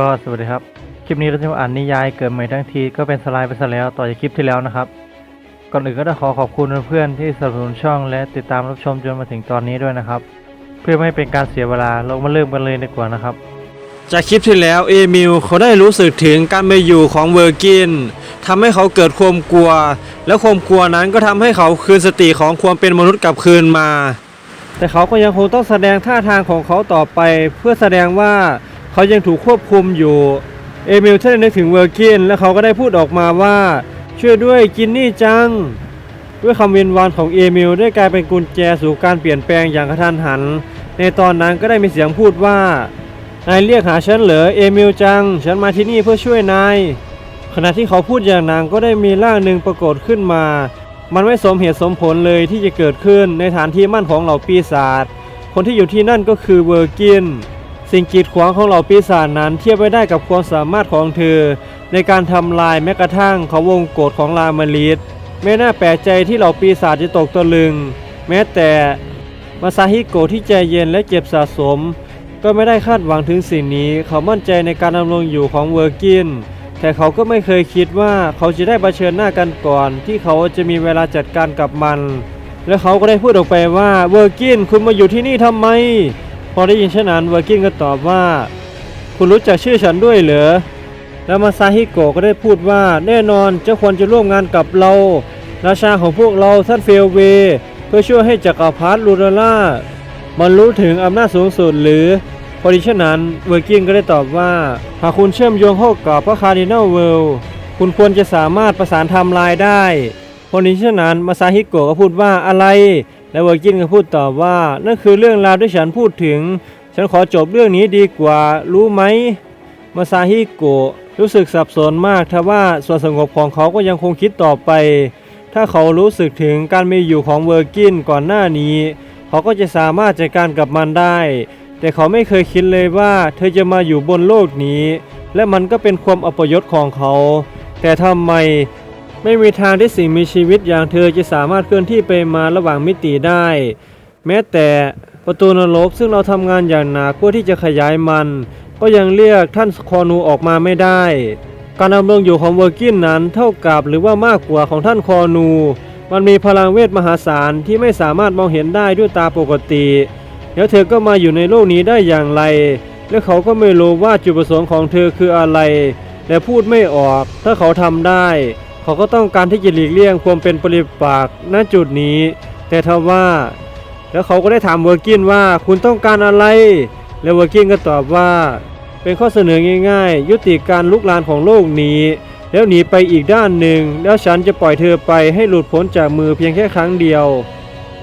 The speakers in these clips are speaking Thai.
ก็สวัสดีครับ คลิปนี้เราจะมาอ่านนิยายเกิดใหม่ทั้งทีก็เป็นสไลด์ไปซะแล้วต่อจากคลิปที่แล้วนะครับ ก่อนอื่นก็ต้องขอขอบคุณเพื่อนที่สนับสนุนช่องและติดตามรับชมจนมาถึงตอนนี้ด้วยนะครับ เพื่อไม่ให้เป็นการเสียเวลาเรามาเริ่มกันเลยดีกว่านะครับ จากคลิปที่แล้วเอมิลเขาได้รู้สึกถึงการไปอยู่ของเวอร์กินทำให้เขาเกิดความกลัว และความกลัวนั้นก็ทำให้เขาคืนสติของความเป็นมนุษย์กลับคืนมา แต่เขาก็ยังคงต้องแสดงท่าทางของเขาต่อไป เพื่อแสดงว่า เขายังถูกควบคุมอยู่ เอมิลท่านนึกถึงเวอร์กินและเขาก็ได้พูดออกมาว่า ช่วยด้วยกินนี่จัง ด้วยคำวินวอนของเอมิลได้กลายเป็นกุญแจสู่การเปลี่ยนแปลงอย่างกระทันหัน ในตอนนั้นก็ได้มีเสียงพูดว่านายเรียกหาฉันเหรอเอมิลจัง ฉันมาที่นี่เพื่อช่วยนายขณะที่เขาพูดอย่างนั้นก็ได้มีร่างหนึ่งปรากฏขึ้นมา มันไม่สมเหตุสมผลเลยที่จะเกิดขึ้นในฐานที่มั่นของเหล่าปีศาจ คนที่อยู่ที่นั่นก็คือเวอร์กิน สิ่งกีดขวางของเหล่าปีศาจนั้นเทียบไม่ได้กับความสามารถของเธอ ในการทำลายแม้กระทั่งเขาวงโกฏของลามาลิสไม่น่าแปลกใจที่เหล่าปีศาจจะตกตะลึง แม้แต่มาซาฮิโกะที่ใจเย็นและเก็บสะสม ก็ไม่ได้คาดหวังถึงสิ่งนี้ เขามั่นใจในการดำรงอยู่ของเวอร์กิน แต่เขาก็ไม่เคยคิดว่าเขาจะได้เผชิญหน้ากันก่อน ที่เขาจะมีเวลาจัดการกับมัน และเขาก็ได้พูดออกไปว่าเวอร์กินคุณมาอยู่ที่นี่ทำไม พอได้ยินเช่นนั้นเวอร์กินก็ตอบว่า คุณรู้จักชื่อฉันด้วยเหรอแล้วมาซาฮิโกะก็ได้พูดว่าแน่นอนเจ้าควรจะร่วมงานกับเรา ราชาของพวกเราท่านเฟลเว เพื่อช่วยให้จักรพรรดิลูราล่ามันรู้ถึงอำนาจสูงสุดหรือพอดีเช่นนั้นเวอร์กินก็ได้ตอบว่า หากคุณเชื่อมโยงเข้ากับพระคาร์ดินัลเวลคุณควรจะสามารถประสานทำลายได้พอดีเช่นนั้นมาซาฮิโกะก็พูดว่าอะไร และเวอร์กินก็พูดตอบว่า นั่นคือเรื่องราวที่ฉันพูดถึง ฉันขอจบเรื่องนี้ดีกว่า รู้ไหม มาซาฮิโกะรู้สึกสับสนมากทว่าส่วนสงบของเขาก็ยังคงคิดต่อไป ถ้าเขารู้สึกถึงการมีอยู่ของเวอร์กินก่อนหน้านี้ เขาก็จะสามารถจัดการกับมันได้ แต่เขาไม่เคยคิดเลยว่าเธอจะมาอยู่บนโลกนี้ และมันก็เป็นความอัปยศของเขา แต่ทำไม ไม่มีทางที่สิ่งมีชีวิตอย่างเธอจะสามารถเคลื่อนที่ไปมาระหว่างมิติได้ แม้แต่ประตูนรกซึ่งเราทำงานอย่างหนักเพื่อที่จะขยายมัน ก็ยังเรียกท่านคอนูออกมาไม่ได้ การดำรงอยู่ของเวอร์กินนั้นเท่ากับหรือว่ามากกว่าของท่านคอนู มันมีพลังเวทมหาศาลที่ไม่สามารถมองเห็นได้ด้วยตาปกติ แล้วเธอก็มาอยู่ในโลกนี้ได้อย่างไร และเขาก็ไม่รู้ว่าจุดประสงค์ของเธอคืออะไรและพูดไม่ออกถ้าเขาทำได้ เขาก็ต้องการที่จะหลีกเลี่ยงความเป็นปริปากณจุดนี้ แต่ทว่า แล้วเขาก็ได้ถามเวอร์กินว่าคุณต้องการอะไร แล้วเวอร์กินก็ตอบว่า เป็นข้อเสนอง่าย ๆ ยุติการลุกลานของโลกนี้ แล้วหนีไปอีกด้านหนึ่ง แล้วฉันจะปล่อยเธอไปให้หลุดพ้นจากมือเพียงแค่ครั้งเดียว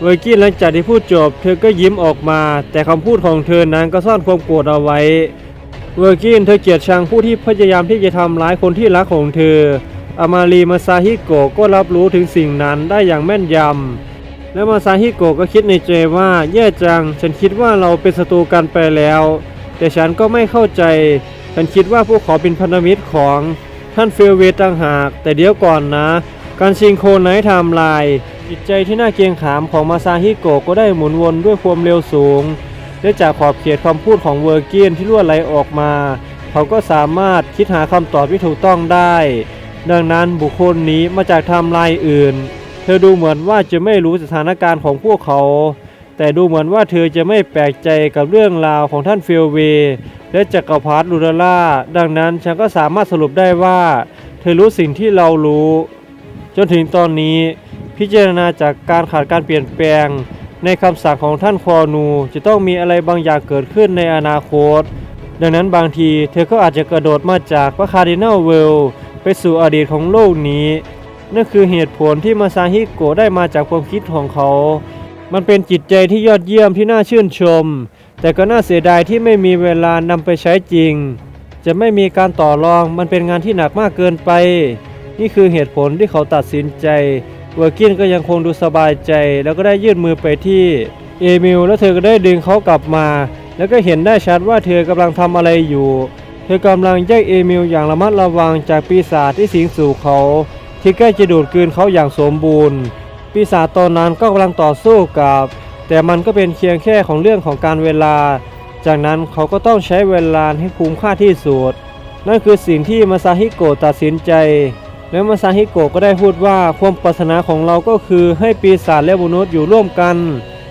เวอร์กินหลังจากที่พูดจบ เธอก็ยิ้มออกมา แต่คำพูดของเธอนั้นก็ซ่อนความโกรธเอาไว้เวอร์กินเธอเกลียดชังผู้ที่พยายามที่จะทำร้ายคนที่รักของเธอ อามารีมาซาฮิโกะก็รับรู้ถึงสิ่งนั้นได้อย่างแม่นยำ แล้วมาซาฮิโกะก็คิดในใจว่าแย่จัง ฉันคิดว่าเราเป็นศัตรูกันไปแล้ว แต่ฉันก็ไม่เข้าใจ ฉันคิดว่าพวกเขาเป็นพันธมิตรของท่านเฟลเวตต่างหาก แต่เดี๋ยวก่อนนะ การชิงโคนไนท์ไทม์ไลน์จิตใจที่น่าเกรงขามของมาซาฮิโกะก็ได้หมุนวนด้วยความเร็วสูงและจากขอบเขตคำพูดของเวอร์เกียนที่รั่วไหลออกมา เขาก็สามารถคิดหาคำตอบที่ถูกต้องได้ ดังนั้นบุคคลนี้มาจากไทม์ไลน์อื่น เธอดูเหมือนว่าจะไม่รู้สถานการณ์ของพวกเขา แต่ดูเหมือนว่าเธอจะไม่แปลกใจกับเรื่องราวของท่านเฟลเวย์และจักรพรรดิลูราล่า ดังนั้นฉันก็สามารถสรุปได้ว่า เธอรู้สิ่งที่เรารู้ จนถึงตอนนี้ พิจารณาจากการขาดการเปลี่ยนแปลง ในคำสั่งของท่านควอนูจะต้องมีอะไรบางอย่างเกิดขึ้นในอนาคต ดังนั้นบางทีเธอก็อาจจะกระโดดมาจากพระคาร์ดินัลเวล ไปสู่อดีตของโลกนี้ นั่นคือเหตุผลที่มาซาฮิโกะได้มาจากความคิดของเขา มันเป็นจิตใจที่ยอดเยี่ยมที่น่าชื่นชม แต่ก็น่าเสียดายที่ไม่มีเวลานำไปใช้จริง จะไม่มีการต่อรองมันเป็นงานที่หนักมากเกินไป นี่คือเหตุผลที่เขาตัดสินใจเวอร์กินก็ยังคงดูสบายใจ แล้วก็ได้ยื่นมือไปที่เอมิลแล้วเธอก็ได้ดึงเขากลับมา แล้วก็เห็นได้ชัดว่าเธอกำลังทำอะไรอยู่ เธอกำลังแยกเอมิลอย่างระมัดระวังจากปีศาจที่สิงสู่เขา ที่ใกล้จะดูดกืนเขาอย่างสมบูรณ์ ปีศาจตอนนั้นก็กำลังต่อสู้กับ แต่มันก็เป็นเพียงแค่ของเรื่องของการเวลา จากนั้นเขาก็ต้องใช้เวลาให้คุ้มค่าที่สุดนั่นคือสิ่งที่มาซาฮิโกะตัดสินใจ แล้วมาซาฮิโกะก็ได้พูดว่าความปรารถนาของเราก็คือให้ปีศาจและมนุษย์อยู่ร่วมกัน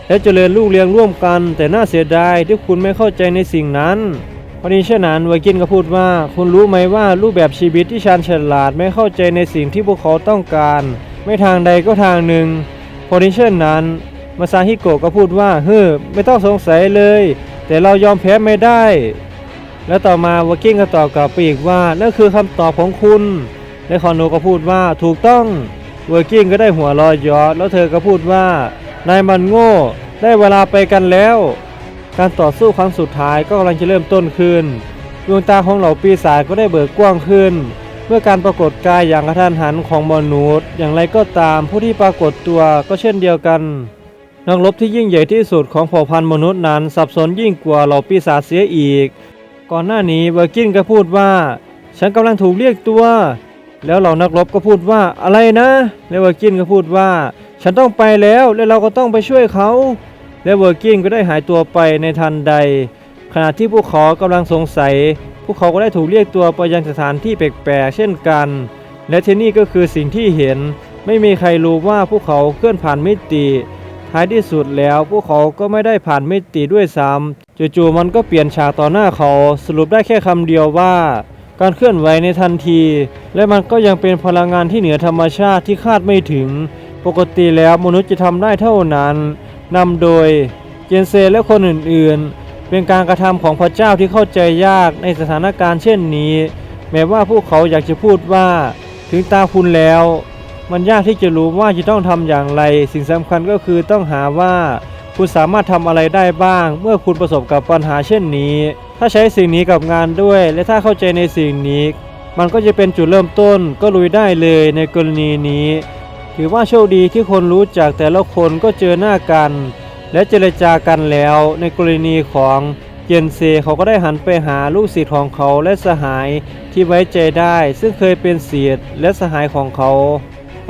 และเจริญลูกเลี้ยงร่วมกัน แต่น่าเสียดายที่คุณไม่เข้าใจในสิ่งนั้น พอดีเช่นนั้นไวกินก็พูดว่า คุณรู้ไหมว่ารูปแบบชีวิตที่ชาญฉลาดไม่เข้าใจในสิ่งที่พวกเขาต้องการ ไม่ทางใดก็ทางหนึ่งพอดีเช่นนั้น มาซาฮิโกะก็พูดว่าเฮ้อไม่ต้องสงสัยเลย แต่เรายอมแพ้ไม่ได้ แล้วต่อมาวากิ้งก็ตอบกลับไปอีกว่านั่นคือคำตอบของคุณและคอนโนก็พูดว่าถูกต้องเวอร์กิ้งก็ได้หัวเรอยยอแล้วเธอก็พูดว่านายมันโง่ ได้เวลาไปกันแล้ว การต่อสู้ครั้งสุดท้ายก็กำลังจะเริ่มต้นขึ้น ดวงตาของเหล่าปีศาจก็ได้เบิกกว้างขึ้น เมื่อการปรากฏกายอย่างกระทันหันของมนุษย์ อย่างไรก็ตามผู้ที่ปรากฏตัวก็เช่นเดียวกันนักรบที่ยิ่งใหญ่ที่สุดของเผ่าพันธุ์มนุษย์นั้น สับสนยิ่งกว่าเหล่าปีศาจเสียอีก ก่อนหน้านี้เวอร์กินก็พูดว่า ฉันกำลังถูกเรียกตัว แล้วเหล่านักรบก็พูดว่าอะไรนะ แล้วเวอร์กินก็พูดว่า ฉันต้องไปแล้วและเราก็ต้องไปช่วยเขา และเวอร์กินก็ได้หายตัวไปในทันใด ขณะที่พวกเขากำลังสงสัย พวกเขาก็ได้ถูกเรียกตัวไปยังสถานที่แปลกๆเช่นกัน และที่นี่ก็คือสิ่งที่เห็น ไม่มีใครรู้ว่าพวกเขาเคลื่อนผ่านมิติ ท้ายที่สุดแล้วพวกเขาก็ไม่ได้ผ่านมิติด้วยซ้ำจู่ๆมันก็เปลี่ยนฉากต่อหน้าเขา สรุปได้แค่คำเดียวว่าการเคลื่อนไหวในทันที และมันก็ยังเป็นพลังงานที่เหนือธรรมชาติที่คาดไม่ถึง ปกติแล้วมนุษย์จะทำได้เท่านั้น นำโดยเจนเซและคนอื่นๆ เป็นการกระทำของพระเจ้าที่เข้าใจยากในสถานการณ์เช่นนี้ แม้ว่าพวกเขาอยากจะพูดว่าถึงตาคุณแล้ว มันยากที่จะรู้ว่าจะต้องทำอย่างไร สิ่งสำคัญก็คือต้องหาว่าคุณสามารถทำอะไรได้บ้าง เมื่อคุณประสบกับปัญหาเช่นนี้ ถ้าใช้สิ่งนี้กับงานด้วย และถ้าเข้าใจในสิ่งนี้ มันก็จะเป็นจุดเริ่มต้นก็ลุยได้เลยในกรณีนี้ ถือว่าโชคดีที่คนรู้จักแต่ละคนก็เจอหน้ากัน และเจรจากันแล้ว ในกรณีของเยนเซเขาก็ได้หันไปหาลูกศิษย์ของเขาและสหายที่ไว้ใจได้ ซึ่งเคยเป็นศิษย์และสหายของเขา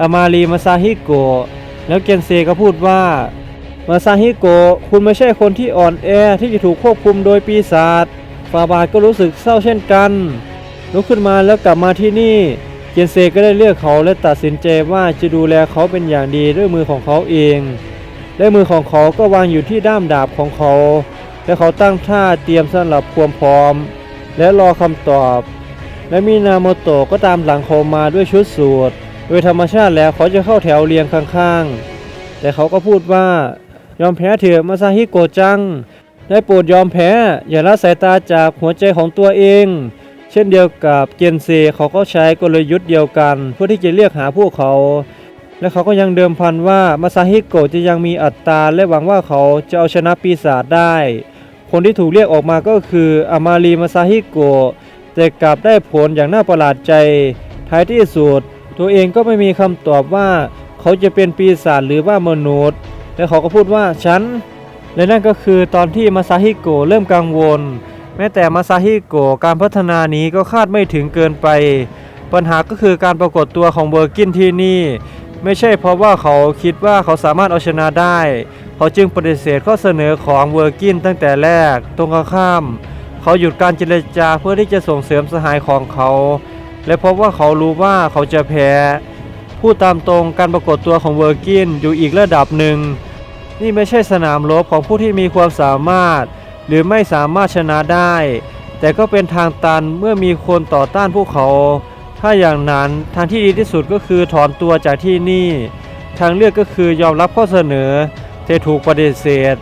อามารีมาซาฮิโกะแล้วเกนเซก็พูดว่ามาซาฮิโกะคุณไม่ใช่คนที่อ่อนแอที่จะถูกควบคุมโดยปีศาจฟาบาทก็รู้สึกเศร้าเช่นกันลุกขึ้นมาแล้วกลับมาที่นี่ เกนเซก็ได้เลือกเขาและตัดสินใจว่าจะดูแลเขาเป็นอย่างดีด้วยมือของเขาเองและมือของเขาก็วางอยู่ที่ด้ามดาบของเขา และเขาตั้งท่าเตรียมสำหรับความพร้อม และรอคำตอบ และมินาโมโตะก็ตามหลังเขามาด้วยชุดสูทโดยธรรมชาติแล้วเขาจะเข้าแถวเรียงข้างๆ แต่เขาก็พูดว่ายอมแพ้เถอะมาซาฮิโกจัง ได้โปรดยอมแพ้ อย่าละสายตาจากหัวใจของตัวเอง ช่นเดียวกับเจนเซเขาก็ใช้กลยุทธ์เดียวกัน เพื่อที่จะเรียกหาพวกเขา และเขาก็ยังเดิมพันว่ามาซาฮิโกะจะยังมีอัตราและหวังว่าเขาจะเอาชนะปีศาจได้ คนที่ถูกเรียกออกมาก็คืออามารีมาซาฮิโกะแต่กลับได้ผลอย่างน่าประหลาดใจ ท้ายที่สุด ตัวเองก็ไม่มีคำตอบว่า เขาจะเป็นปีศาจหรือว่ามนุษย์ และเขาก็พูดว่าฉันและนั่นก็คือตอนที่มาซาฮิโกะเริ่มกังวล แม้แต่มาซาฮิโกการพัฒนานี้ก็คาดไม่ถึงเกินไป ปัญหาก็คือการปรากฏตัวของเบอร์กินที่นี่ ไม่ใช่เพราะว่าเขาคิดว่าเขาสามารถเอาชนะได้ เขาจึงปฏิเสธข้อเสนอของเวอร์กินตั้งแต่แรก ตรงข้าม เขาหยุดการเจรจาเพื่อที่จะส่งเสริมสหายของเขา และพราะว่าเขารู้ว่าเขาจะแพ้พูดตามตรงการปรากฏตัวของเวอร์กินอยู่อีกระดับหนึ่ง นี่ไม่ใช่สนามรบของผู้ที่มีความสามารถ หรือไม่สามารถชนะได้ แต่ก็เป็นทางตันเมื่อมีคนต่อต้านพวกเขา ถ้าอย่างนั้นทางที่ดีที่สุดก็คือถอนตัวจากที่นี่ ทางเลือกก็คือยอมรับข้อเสนอแต่ถูกปฏิเสธ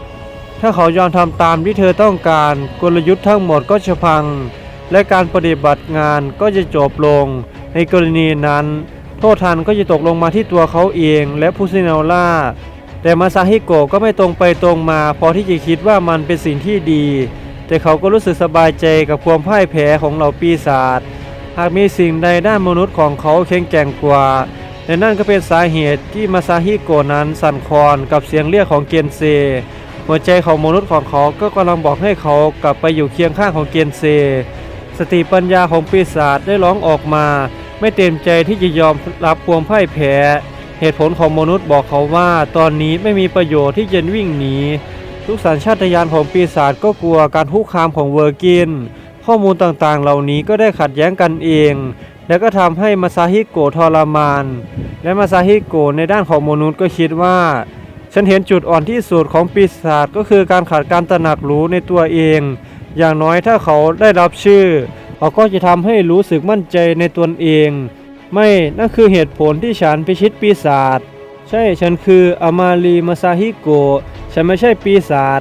ถ้าเขายอมทำตามที่เธอต้องการกลยุทธ์ทั้งหมดก็จะพัง และการปฏิบัติงานก็จะจบลง ในกรณีนั้น โทษทันก็จะตกลงมาที่ตัวเขาเองและผู้ซินล่า แต่มาซาฮิโกะก็ไม่ตรงไปตรงมาพอที่จะคิดว่ามันเป็นสิ่งที่ดี แต่เขาก็รู้สึกสบายใจกับความพ่ายแพ้ของเหล่าปีศาจหากมีสิ่งใดด้านมนุษย์ของเขาแข็งแกร่งกว่าและนั่นก็เป็นสาเหตุที่มาซาฮิโกะนั้นสั่นคลอนกับเสียงเรียกของเกนเซ หัวใจของมนุษย์ของเขาก็กำลังบอกให้เขากลับไปอยู่เคียงข้างของเกนเซ สติปัญญาของปีศาจได้ร้องออกมา ไม่เต็มใจที่จะยอมรับความพ่ายแพ้ เหตุผลของมนุษย์บอกเขาว่าตอนนี้ไม่มีประโยชน์ที่จะวิ่งหนี ทุกสัญชาตญาณของปีศาจก็กลัวการคุกคามของเวอร์กิน ข้อมูลต่างๆ เหล่านี้ก็ได้ขัดแย้งกันเอง แล้วก็ทำให้มาซาฮิโกะทรมาน และมาซาฮิโกะในด้านของมนุษย์ก็คิดว่า ฉันเห็นจุดอ่อนที่สุดของปีศาจก็คือการขาดการตระหนักรู้ในตัวเอง อย่างน้อยถ้าเขาได้รับชื่อ เขาก็จะทำให้รู้สึกมั่นใจในตนเอง ไม่นั่นคือเหตุผลที่ฉันพิชิตปีศาจใช่ฉันคืออามารีมาซาฮิโกะฉันไม่ใช่ปีศาจ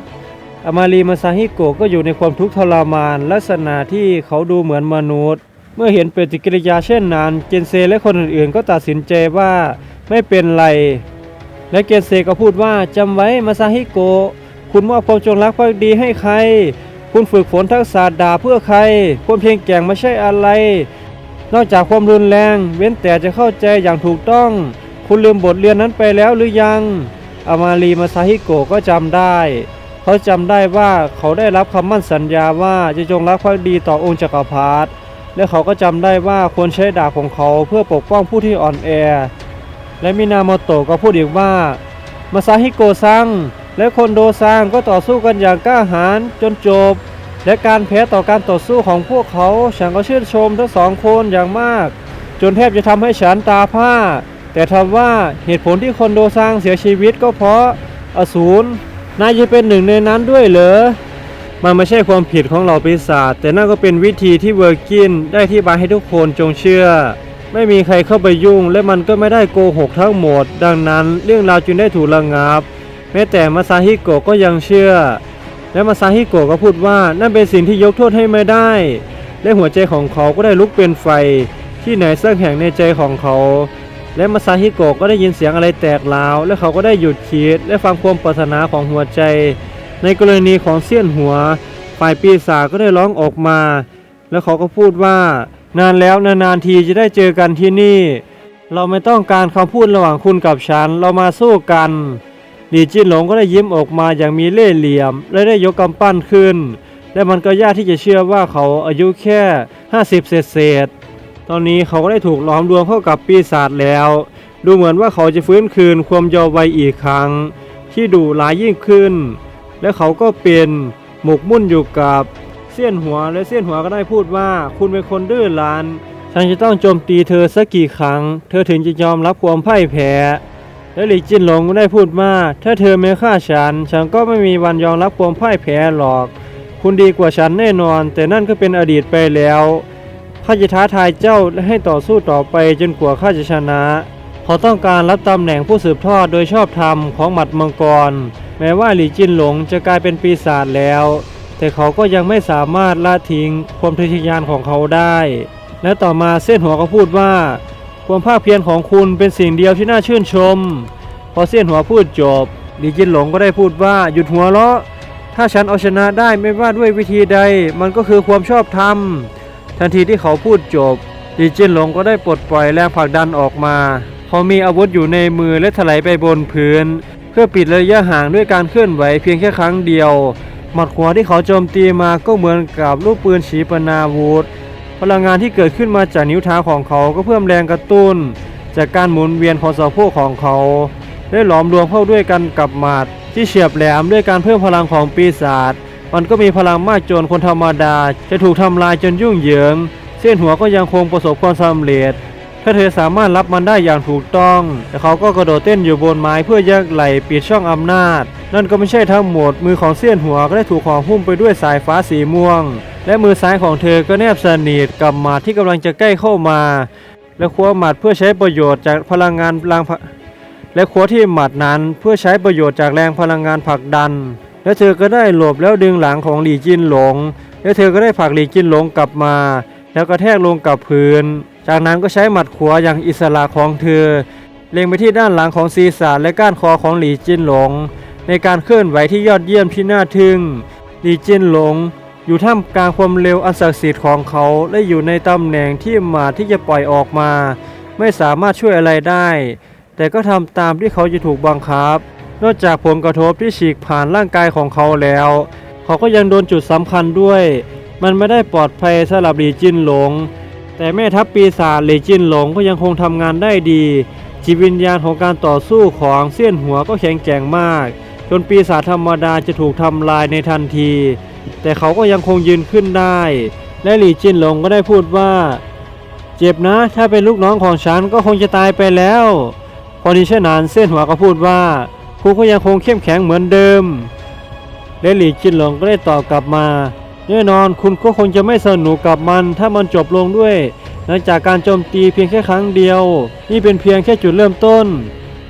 อามารีมาซาฮิโกะก็อยู่ในความทุกข์ทรมาน ลักษณะที่เขาดูเหมือนมนุษย์ เมื่อเห็นปฏิกิริยาเช่นนั้นเจนเซและคนอื่นๆ ก็ตัดสินใจว่าไม่เป็นไร และเกนเซก็พูดว่าจำไว้มาซาฮิโกะคุณมอบความจงรักภักดีให้ใคร คุณฝึกฝนทักษะดาเพื่อใคร ความเพียงแกร่งไม่ใช่อะไร นอกจากความรุนแรง เว้นแต่จะเข้าใจอย่างถูกต้อง คุณลืมบทเรียนนั้นไปแล้วหรือยัง อามารีมาซาฮิโกะก็จำได้ เขาจำได้ว่าเขาได้รับคำมั่นสัญญาว่าจะจงรักภักดีต่อองค์จักรพรรดิและเขาก็จำได้ว่าควรใช้ดาบของเขาเพื่อปกป้องผู้ที่อ่อนแอ และมินาโมโตะก็พูดอีกว่า มาซาฮิโกะซังและคนโดซังก็ต่อสู้กันอย่างกล้าหาญจนจบ และการแพ้ต่อการต่อสู้ของพวกเขา ฉันก็ชื่นชมทั้งสองคนอย่างมาก จนแทบจะทำให้ฉันตาผ้า แต่ทว่าเหตุผลที่คนโดซังเสียชีวิตก็เพราะอสูรนายจะเป็นหนึ่งในนั้นด้วยเหรอ มันไม่ใช่ความผิดของเราปีศาจแต่นั่นก็เป็นวิธีที่เวอร์กินได้ที่บายให้ทุกคนจงเชื่อ ไม่มีใครเข้าไปยุ่ง และมันก็ไม่ได้โกหกทั้งหมด ดังนั้นเรื่องราวจึงได้ถูกระงับ แม้แต่มาซาฮิโกะก็ยังเชื่อ และมาซาฮิโกะก็พูดว่านั่นเป็นสิ่งที่ยกโทษให้ไม่ได้ และหัวใจของเขาก็ได้ลุกเป็นไฟ ที่ไหนสักแห่งในใจของเขา และมาซาฮิโกะก็ได้ยินเสียงอะไรแตกร้าว และเขาก็ได้หยุดคิดและฟังความปรารถนาของหัวใจ ในกรณีของเสี้ยนหัว ฝ่ายปีศาจก็ได้ร้องออกมา แล้วเขาก็พูดว่า นานแล้วนานๆทีจะได้เจอกันที่นี่ เราไม่ต้องการคำพูดระหว่างคุณกับฉัน เรามาสู้กัน หลีจินหลงก็ได้ยิ้มออกมาอย่างมีเล่ห์เหลี่ยม และได้ยกกำปั้นขึ้น และมันก็ยากที่จะเชื่อว่าเขาอายุแค่ 50 เศษเศษ ตอนนี้เขาก็ได้ถูกล้อมรวมเข้ากับปีศาจแล้ว ดูเหมือนว่าเขาจะฟื้นคืนความเยาว์วัยอีกครั้ง ที่ดุร้ายยิ่งขึ้น และเขาก็เป็นหมกมุ่นอยู่กับเสี้ยนหัวและเสี้ยนหัวก็ได้พูดว่าคุณเป็นคนดื้อรั้นฉันจะต้องโจมตีเธอสักกี่ครั้ง เธอถึงจะยอมรับความพ่ายแพ้ และหลีจินหลงก็ได้พูดว่าถ้าเธอไม่ฆ่าฉัน ฉันก็ไม่มีวันยอมรับความพ่ายแพ้หรอก คุณดีกว่าฉันแน่นอน แต่นั่นก็เป็นอดีตไปแล้วข้าจะท้าทายเจ้าและให้ต่อสู้ต่อไปจนกว่าข้าจะชนะเขาต้องการรับตำแหน่งผู้สืบทอดโดยชอบธรรมของหมัดมังกร แม้ว่าหลีจินหลงจะกลายเป็นปีศาจแล้ว แต่เขาก็ยังไม่สามารถละทิ้งความทะเยอทะยานของเขาได้ และต่อมาเส้นหัวก็พูดว่า ความภาคเพียรของคุณเป็นสิ่งเดียวที่น่าชื่นชม พอเส้นหัวพูดจบหลีจินหลงก็ได้พูดว่าหยุดหัวเราะ ถ้าฉันเอาชนะได้ไม่ว่าด้วยวิธีใด มันก็คือความชอบธรรม ทันทีที่เขาพูดจบหลีจินหลงก็ได้ปลดปล่อยแรงผลักดันออกมา เขามีอาวุธอยู่ในมือและถลายไปบนพื้น เพื่อปิดระยะห่างด้วยการเคลื่อนไหวเพียงแค่ครั้งเดียว หมัดขวาที่เขาโจมตีมาก็เหมือนกับลูกปืนฉีปนาวุธ พลังงานที่เกิดขึ้นมาจากนิ้วเท้าของเขาก็เพิ่มแรงกระตุ้น จากการหมุนเวียนของสะโพกของเขา ได้หลอมรวมเข้าด้วยกันกับหมัดที่เฉียบแหลมด้วยการเพิ่มพลังของปีศาจมันก็มีพลังมากจนคนธรรมดา จะถูกทำลายจนยุ่งเหยิง เส้นหัวก็ยังคงประสบความสำเร็จ ถ้าเธอสามารถรับมันได้อย่างถูกต้อง แต่เขาก็กระโดดเต้นอยู่บนไม้เพื่อยักไหลปิดช่องอำนาจ นั่นก็ไม่ใช่ทั้งหมดมือของเสี้ยนหัวก็ได้ถูกห่อหุ้มไปด้วยสายฟ้าสีม่วง และมือซ้ายของเธอก็แนบสนิทกับหมาที่กำลังจะใกล้เข้ามา และคว้าหมัดเพื่อใช้ประโยชน์จากพลังงานพลังและคว้าที่หมัดนั้นเพื่อใช้ประโยชน์จากแรงพลังงานผลักดัน และเธอก็ได้หลบแล้วดึงหลังของหลี่จินหลง และเธอก็ได้ผลักหลี่จินหลงกลับมา แล้วก็แทกลงกับพื้น จากนั้นก็ใช้หมัดขวาอย่างอิสระของเธอ เล็งไปที่ด้านหลังของศีรษะและก้านคอของหลี่จินหลง ในการเคลื่อนไหวที่ยอดเยี่ยมที่น่าทึ่ง หลี่จินหลง อยู่ท่ามกลางความเร็วอันศักดิ์สิทธิ์ของเขาและอยู่ในตำแหน่งที่หมาที่จะปล่อยออกมา ไม่สามารถช่วยอะไรได้ แต่ก็ทำตามที่เขาจะถูกบังคับ นอกจากผลกระทบที่ฉีกผ่านร่างกายของเขาแล้ว เขาก็ยังโดนจุดสำคัญด้วย มันไม่ได้ปลอดภัยสำหรับหลีจินหลง แต่แม่ทัพปีศาจหลีจินหลงก็ยังคงทำงานได้ดี จิตวิญญาณของการต่อสู้ของเสี้ยนหัวก็แข็งแกร่งมาก จนปีศาจธรรมดาจะถูกทำลายในทันที แต่เขาก็ยังคงยืนขึ้นได้ และหลี่จินหลงก็ได้พูดว่า เจ็บนะ ถ้าเป็นลูกน้องของฉันก็คงจะตายไปแล้ว พอดีเช่นนั้นเส้นหัวก็พูดว่าคุณก็ยังคงเข้มแข็งเหมือนเดิม และหลี่จินหลงก็ได้ตอบกลับมาแน่นอนคุณก็คงจะไม่สนุกกับมัน ถ้ามันจบลงด้วยหลังจากการโจมตีเพียงแค่ครั้งเดียว นี่เป็นเพียงแค่จุดเริ่มต้น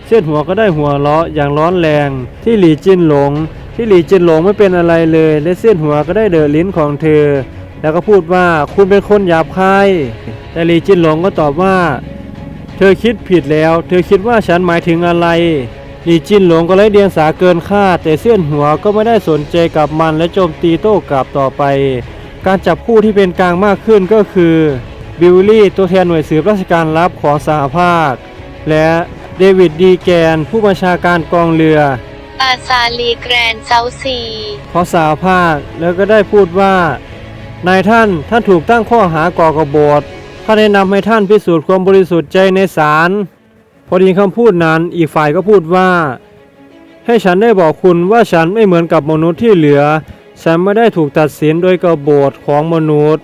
เส้นหัวก็ได้หัวเราะอย่างร้อนแรงที่หลี่จินหลง ที่หลี่จินหลงไม่เป็นอะไรเลยและเส้นหัวก็ได้เดอะลิ้นของเธอ แล้วก็พูดว่าคุณเป็นคนหยาบคายแต่หลี่จินหลงก็ตอบว่า เธอคิดผิดแล้ว เธอคิดว่าฉันหมายถึงอะไรหลี่จินหลงก็ไร้เดียงสาเกินคาดแต่เส้นหัวก็ไม่ได้สนใจกับมันและโจมตีโต้กลับต่อไป การจับคู่ที่เป็นกลางมากขึ้นก็คือบิลลี่ตัวแทนหน่วยสืบราชการลับของสหภาคและเดวิดดีแกนผู้บัญชาการกองเรือ อาซาลีแกรนเซาซีของสหภาคแล้วก็ได้พูดว่า นายท่านท่านถูกตั้งข้อหาก่อกบฏข้าแนะนำให้ท่านพิสูจน์ความบริสุทธิ์ใจในศาลพอดีคำพูดนั้นอีกฝ่ายก็พูดว่า ให้ฉันได้บอกคุณว่าฉันไม่เหมือนกับมนุษย์ที่เหลือ ฉันไม่ได้ถูกตัดสินโดยกบฏของมนุษย์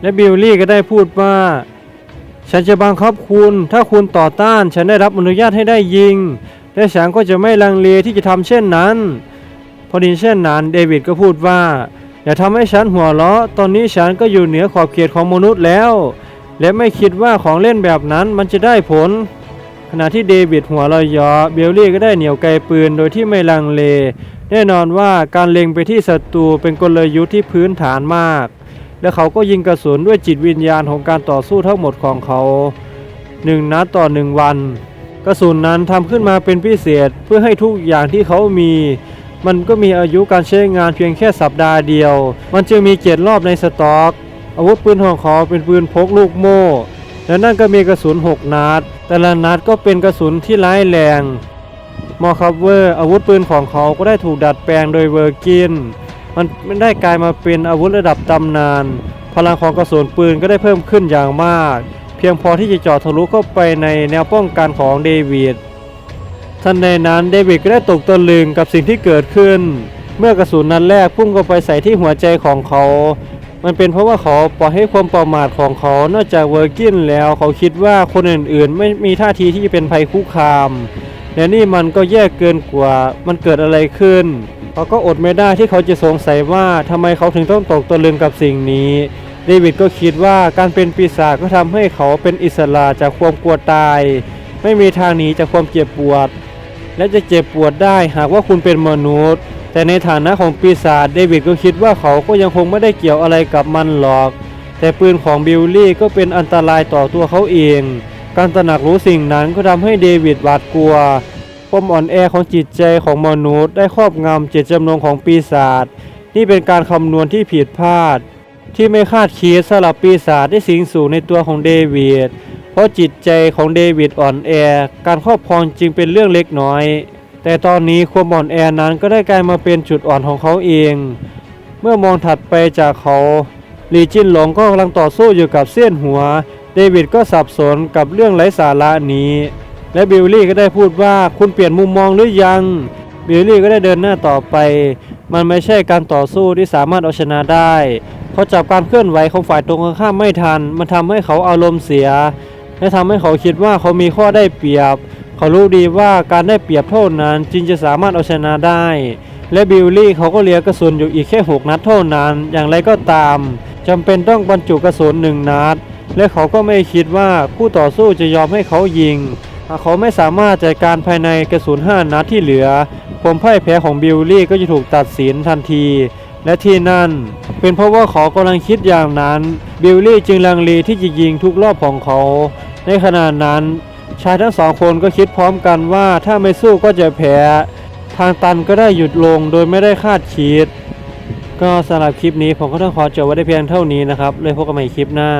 และบิลลี่ก็ได้พูดว่า ฉันจะบังคับคุณ ถ้าคุณต่อต้าน ฉันได้รับอนุญาตให้ได้ยิง และฉันก็จะไม่ลังเลที่จะทำเช่นนั้น พอดีเช่นนั้นเดวิดก็พูดว่า อย่าทำให้ฉันหัวเราะ ตอนนี้ฉันก็อยู่เหนือขอบเขตของมนุษย์แล้ว และไม่คิดว่าของเล่นแบบนั้นมันจะได้ผล ขณะที่เดวิดหัวเราะเยาะเบลลี่ก็ได้เหนี่ยวไกปืนโดยที่ไม่ลังเล แน่นอนว่าการเล็งไปที่ศัตรูเป็นกลยุทธ์ที่พื้นฐานมาก และเขาก็ยิงกระสุนด้วยจิตวิญญาณของการต่อสู้ทั้งหมดของเขาหนึ่งนัดต่อหนึ่งวัน กระสุนนั้นทำขึ้นมาเป็นพิเศษเพื่อให้ทุกอย่างที่เขามี มันก็มีอายุการใช้งานเพียงแค่สัปดาห์เดียว มันจึงมีเจ็ดรอบในสต็อก อาวุธปืนของเขาเป็นปืนพกลูกโม่และนั่นก็มีกระสุน 6 นัด แต่ละนัดก็เป็นกระสุนที่ร้ายแรงมอคัฟเวอร์อาวุธปืนของเขาก็ได้ถูกดัดแปลงโดยเวอร์กิน มันไม่ได้กลายมาเป็นอาวุธระดับตำนาน พลังของกระสุนปืนก็ได้เพิ่มขึ้นอย่างมาก เพียงพอที่จะเจาะทะลุเข้าไปในแนวป้องกันของเดวิดทันใดนั้นเดวิดก็ได้ตกตะลึงกับสิ่งที่เกิดขึ้น เมื่อกระสุนนัดแรกพุ่งเข้าไปใส่ที่หัวใจของเขา มันเป็นเพราะว่าเขาปล่อยให้ความประมาทของเขา นอกจากเวอร์กินแล้วเขาคิดว่าคนอื่นๆ ไม่มีท่าทีที่จะเป็นภัยคุกคามและนี่มันก็แย่เกินกว่ามันเกิดอะไรขึ้นเขาก็อดไม่ได้ที่เขาจะสงสัยว่าทำไมเขาถึงต้องตกตะลึงกับสิ่งนี้ ดวิดก็คิดว่าการเป็นปีศาจก็ทำให้เขาเป็นอิสระจากความกลัวตาย ไม่มีทางหนีจากความเจ็บปวด และจะเจ็บปวดได้หากว่าคุณเป็นมนุษย์ แต่ในฐานะของปีศาจเดวิดก็คิดว่าเขาก็ยังคงไม่ได้เกี่ยวอะไรกับมันหรอก แต่ปืนของบิลลี่ก็เป็นอันตรายต่อตัวเขาเอง การตระหนักรู้สิ่งนั้นก็ทำให้เดวิดหวาดกลัวความอ่อนแอของจิตใจของมนุษย์ ได้ครอบงำเจตจำนงของปีศาจนี่เป็นการคำนวณที่ผิดพลาด ที่ไม่คาดคิดสำหรับปีศาจได้สิงสู่ในตัวของเดวิดเพราะจิตใจของเดวิดอ่อนแอ การครอบครองจึงเป็นเรื่องเล็กน้อย แต่ตอนนี้ความอ่อนแอนั้นก็ได้กลายมาเป็นจุดอ่อนของเขาเอง เมื่อมองถัดไปจากเขาลีจินหลงก็กำลังต่อสู้อยู่กับเส้นหัว เดวิดก็สับสนกับเรื่องไร้สาระนี้ และบิลลี่ก็ได้พูดว่าคุณเปลี่ยนมุมมองหรือยัง บิลลี่ก็ได้เดินหน้าต่อไป มันไม่ใช่การต่อสู้ที่สามารถเอาชนะได้เขาจับการเคลื่อนไหวของฝ่ายตรงข้ามไม่ทัน มันทำให้เขาอารมณ์เสีย และทำให้เขาคิดว่าเขามีข้อได้เปรียบ เขารู้ดีว่าการได้เปรียบเท่านั้นจึงจะสามารถเอาชนะได้ และบิลลี่เขาก็เลียกระสุนอยู่อีกแค่6นัดเท่านั้น อย่างไรก็ตามจำเป็นต้องบรรจุกระสุนหนึ่งนัด และเขาก็ไม่คิดว่าคู่ต่อสู้จะยอมให้เขายิง หากเขาไม่สามารถจัดการภายในกระสุน5นัดที่เหลือความพ่ายแพ้ของบิลลี่ก็จะถูกตัดสินทันที และที่นั่น เป็นเพราะว่าเขากำลังคิดอย่างนั้น บิลลี่จึงลังเลที่จะยิงทุกรอบของเขา ในขณะนั้น ชายทั้งสองคนก็คิดพร้อมกันว่าถ้าไม่สู้ก็จะแพ้ ทางตันก็ได้หยุดลงโดยไม่ได้คาดคิด ก็สำหรับคลิปนี้ผมก็ต้องขอจบไว้ได้เพียงเท่านี้นะครับเลยพบกันใหม่คลิปหน้า